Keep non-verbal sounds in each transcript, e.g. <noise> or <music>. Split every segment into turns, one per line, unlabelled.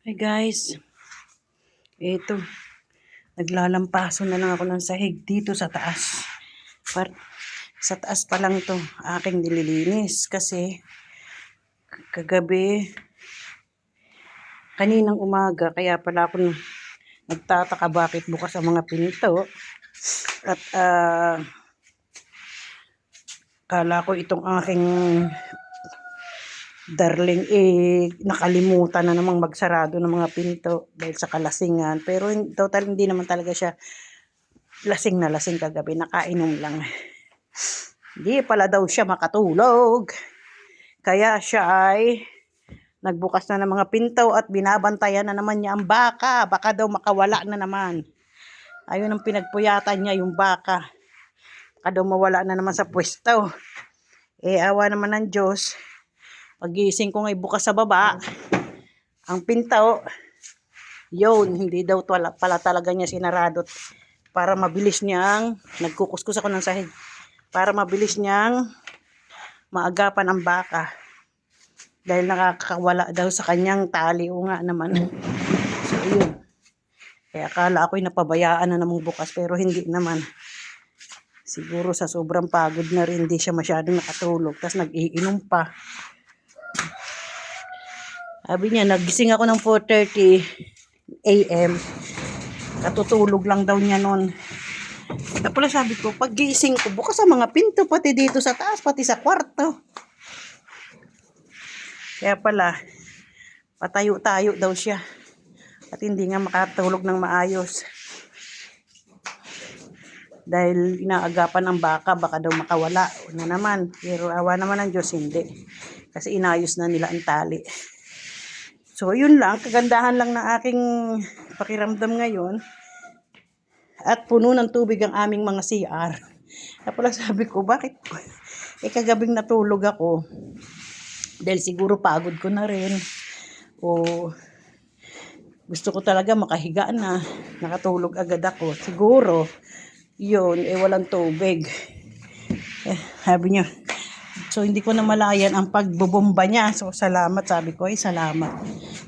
Hi guys. Ito. Naglalampaso na lang ako ng sahig dito sa taas. Par sa taas pa lang to aking nililinis kasi kagabi kaninang umaga kaya pala ako nagtataka bakit bukas ang mga pinto at ah kala ko itong aking darling eh nakalimutan na namang magsarado ng mga pinto dahil sa kalasingan. Pero total hindi naman talaga siya lasing na lasing kagabi. Nakainom lang. Hindi pala daw siya makatulog. Kaya siya ay nagbukas na ng mga pinto at binabantayan na naman niya ang baka. Baka daw makawala na naman. Ayun ang pinagpuyatan niya yung baka. Baka daw mawala na naman sa pwesto. Eh awa naman ng Diyos Pagising ko ngay bukas sa baba, ang pinto, yun, hindi daw pala, pala talaga niya sinarado para mabilis niyang, nagkukuskus ako ng sahig, para mabilis niyang maagapan ang baka. Dahil nakakawala daw sa kanyang tali o nga naman. So, yun. Kaya akala ako'y napabayaan na namang bukas pero hindi naman. Siguro sa sobrang pagod na rin, hindi siya masyadong nakatulog. Tapos nag-iinom pa. Sabi niya, nagising ako ng 4.30 a.m. Katutulog lang daw niya noon. Kaya pala sabi ko, pag gising ko, bukas sa mga pinto, pati dito sa taas, pati sa kwarto. Kaya pala, patayo-tayo daw siya. At hindi nga makatulog ng maayos. Dahil inaagapan ng baka, baka daw makawala. Na naman, pero awa naman ng Diyos, hindi. Kasi inayos na nila ang tali. So, yun lang. Kagandahan lang ng aking pakiramdam ngayon. At puno ng tubig ang aming mga CR. Kaya sabi ko, bakit? <laughs> Eh, kagabing natulog ako. Dahil siguro pagod ko na rin. O gusto ko talaga makahiga na. Nakatulog agad ako. Siguro, yun, eh walang tubig. Eh, sabi niya, So, hindi ko na malayan ang pagbubomba niya. So, salamat. Sabi ko, ay salamat.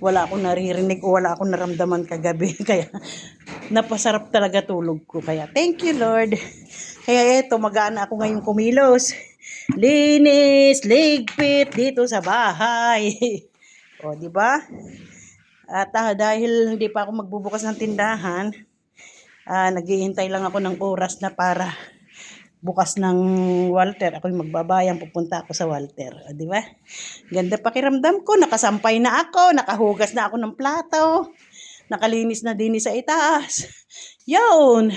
Wala akong naririnig o wala akong naramdaman kagabi. <laughs> Kaya, napasarap talaga tulog ko. Kaya, thank you, Lord. Kaya, eto, mag-aana ako ngayong kumilos. Linis, ligpit dito sa bahay. <laughs> o, di ba? At ah, dahil hindi pa ako magbubukas ng tindahan, ah, naghihintay lang ako ng oras na para bukas ng Walter, ako'y magbabayang, pupunta ako sa Walter. O, di ba? Ganda pakiramdam ko, nakasampay na ako, nakahugas na ako ng plato, nakalinis na din sa itaas. Yun!